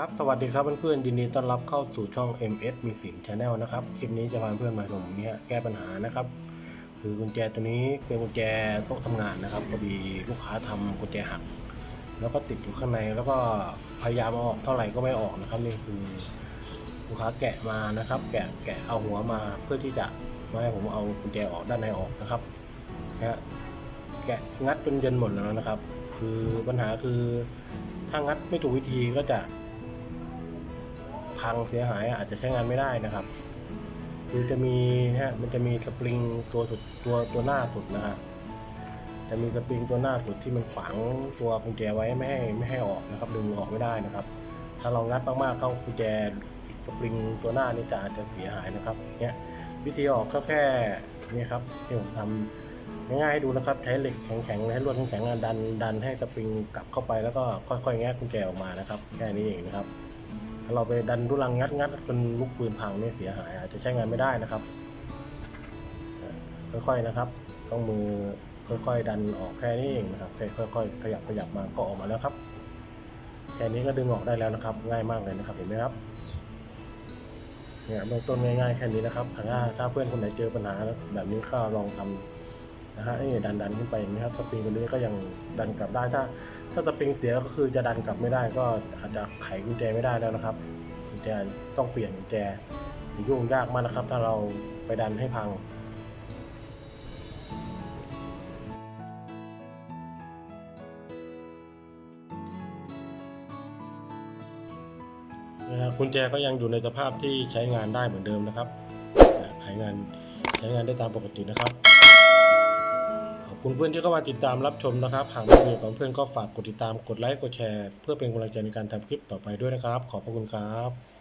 ครับสวัสดีครับเพื่อนๆยินดีต้อนรับเข้าสู่ช่อง MS มีสิน Channel นะครับคลิปนี้จะพาเพื่อนมาชมเนี่ยแก้ปัญหานะครับ คือกุญแจตัวนี้เป็นกุญแจโต๊ะทำงานนะครับพอดีลูกค้าทำกุญแจหัก แล้วก็ติดอยู่ข้างในแล้วก็พยายามเอาออกเท่าไหร่ก็ไม่ออกนะครับนี่คือลูกค้าแกะมานะครับ แกะแกะเอาหัวมาเพื่อที่จะไม่ให้ผมเอากุญแจออกด้านในออกนะครับนะฮะแกะงัดจนเย็นหมดแล้วนะครับ คือปัญหาคือถ้างัดไม่ถูกวิธีก็จะ พังเสียหายอาจจะใช้งานไม่ได้นะครับ คือจะมีนะฮะมันจะมีสปริงตัวสุดตัวตัวหน้าสุดนะฮะจะมีสปริงตัวหน้าสุดที่มันขวางตัวกุญแจไว้ไม่ให้ไม่ให้ออกนะครับ ดึงออกไม่ได้นะครับ ถ้าเรางัดมากๆเข้ากุญแจสปริงตัวหน้านี่จะอาจจะเสียหายนะครับเนี่ยวิธีออกก็แค่นี่ครับที่ผมทำง่ายๆให้ดูนะครับใช้เหล็กแข็งๆให้ลวดแข็งๆดันดันให้สปริงกลับเข้าไปแล้วก็ค่อยๆแงะกุญแจออกมานะครับแค่นี้เองนะครับ ถ้าเราไปดันทุลังงัดงัดจนลูกปืนพังเนี่ยเสียหายอาจจะใช้งานไม่ได้นะครับ ค่อยๆนะครับ ต้องมือค่อยๆ ดันออกแค่นี้เองนะครับค่อยๆขยับขยับมาก็ออกมาแล้วครับ แค่นี้ก็ดึงออกได้แล้วนะครับ ง่ายมากเลยนะครับเห็นไหมครับเนี่ยเบื้องต้นง่ายๆแค่นี้นะครับถ้าถ้าเพื่อนคนไหนเจอปัญหาแบบนี้ก็ลองทำ นะฮะนี่ดันดันขึ้นไปเห็นไหมครับสปริงตัวนี้ก็ยังดันกลับได้ถ้า ถ้าสปริงเสียก็คือจะดันกลับไม่ได้ก็อาจจะไขกุญแจไม่ได้แล้วนะครับกุญแจต้องเปลี่ยนกุญแจยุ่งยากมากนะครับ ถ้าเราไปดันให้พังนะครับกุญแจก็ยังอยู่ในสภาพที่ใช้งานได้เหมือนเดิมนะครับใช้งานใช้งานได้ตามปกตินะครับ คุณเพื่อนที่เข้ามาติดตามรับชมนะครับหากมีประโยชน์ของเพื่อนก็ฝากกดติดตามกดไลค์กดแชร์ เพื่อเป็นกำลังใจในการทำคลิปต่อไปด้วยนะครับ ขอบพระคุณครับ